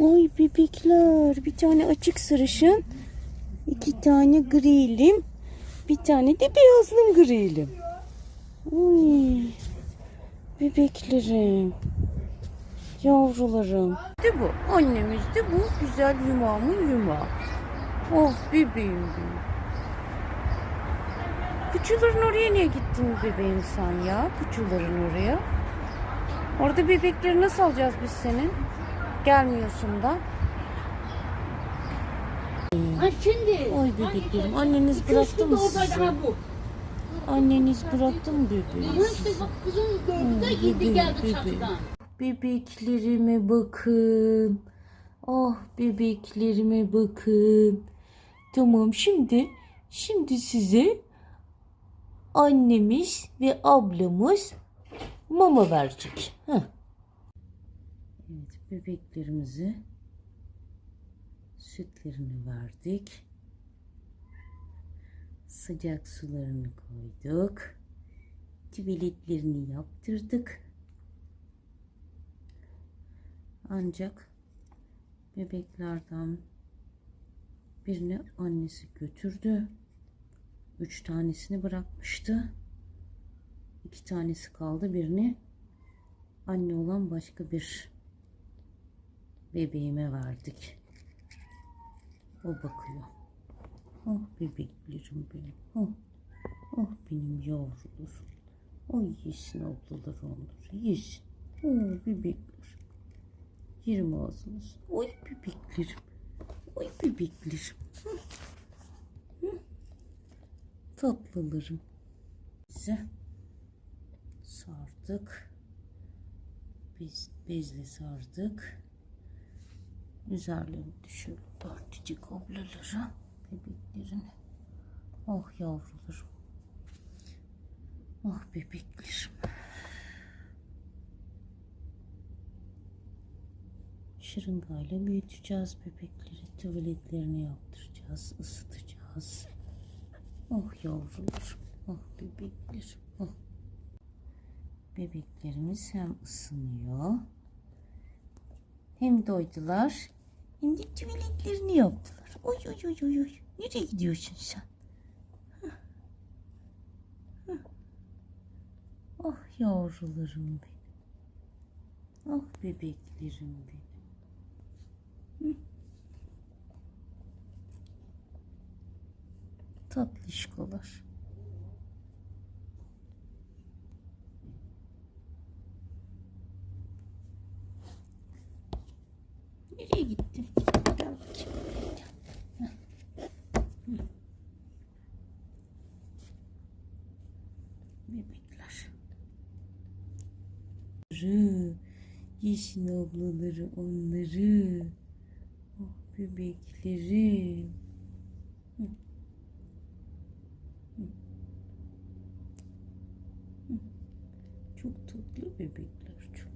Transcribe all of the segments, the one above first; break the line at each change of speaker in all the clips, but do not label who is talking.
Oy bebekler. Bir tane açık sarışın. iki tane grilim. Bir tane de beyazlım grilim. Oy. Bebeklerim. Yavrularım. De bu. Annemiz de bu. Güzel yumağımın yumağı. Oh bebeğim benim. Puçuların oraya niye gittin bebeğim sen ya? Puçuların oraya. Orada bebekleri nasıl alacağız biz senin? Gelmiyorsun da.
Ha şimdi.
Oy bebeklerim. Anneniz bıraktı mı sizi? Anneniz bıraktı mı bebeği? Bebeğim.
çatıdan.
Bebeklerime bakın. Ah bebeklerime bakın. Tamam şimdi şimdi size annemiz ve ablamız mama verecek. Heh. Evet bebeklerimize sütlerini verdik. Sıcak sularını koyduk. Tuvaletlerini yaptırdık. Ancak bebeklerden birini annesi götürdü. Üç tanesini bırakmıştı. İki tanesi kaldı. Birini anne olan başka bir bebeğime verdik. O bakıyor. Oh bebeklerim benim. Oh, oh benim yavrularım. Oh yesin ablalar onları. Yesin. Oh bebekler. Yerim ağzınız. Oy bebeklerim. Oy bebeklerim. Tatlılarım. Size sardık. Bez, bezle sardık. Üzerlerini şöyle örtecek ablalara. Bebeklerin. Oh yavrularım. Oh bebeklerim. Şırıngayla büyüteceğiz bebekleri. Tuvaletlerini yaptıracağız, ısıtacağız. Oh yavrular, oh bebekler, oh. Bebeklerimiz hem ısınıyor, hem doydular, de tuvaletlerini yaptılar. Oy oy oy oy. Nereye gidiyorsun sen? Hah. Hah. Oh yavrularım benim. Oh bebeklerim benim. Tatlışkolar. Nereye gittin? Gel bakayım. Gel. Heh. Hı. Bebekler. Rı. Yeşil ablaları onları. Oh bebeklerim. Çok tatlı bebekler çok.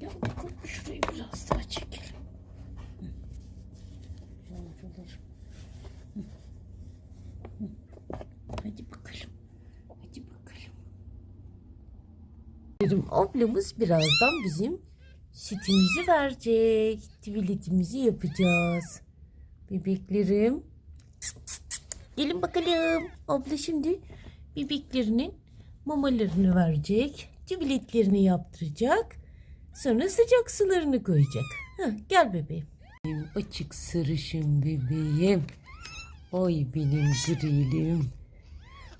Gel bakalım şurayı biraz daha çekelim. Yavrularım. Hı. Hı. Hadi bakalım. Hadi bakalım. Dedim ablamız birazdan bizim sütümüzü verecek. Tuvaletimizi yapacağız. Bebeklerim. Gelin bakalım. Abla şimdi bebeklerinin mamalarını verecek. Tuvaletlerini yaptıracak. Sonra sıcak sularını koyacak. Heh, gel bebeğim. Benim açık sarışın bebeğim. Oy benim grilim.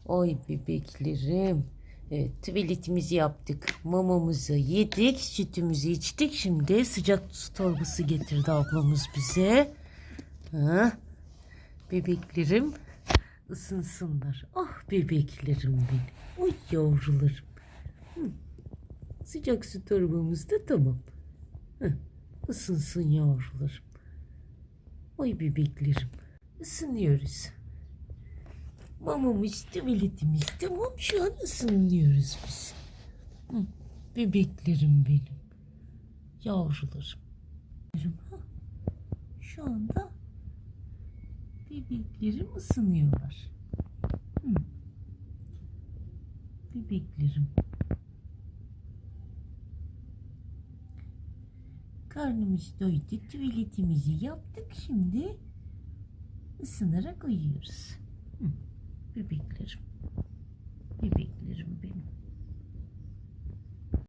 Oy bebeklerim. Evet tuvaletimizi yaptık. Mamamızı yedik. Sütümüzü içtik. Şimdi sıcak su torbası getirdi ablamız bize. Ha, bebeklerim ısınsınlar. Ah bebeklerim benim. Oy yavrularım. Hı. Sıcak su torbamız da tamam. Hı. Isınsın yavrularım. Oy bebeklerim. Isınıyoruz. Mamamız tuvaletimiz tamam şu an ısınıyoruz biz. Hı. Bebeklerim benim. Yavrularım. Şu anda bebeklerim ısınıyorlar. Hı. Bebeklerim. Karnımız doydu. Tuvaletimizi yaptık. Şimdi ısınarak uyuyoruz. Hı, bebeklerim. Bebeklerim benim.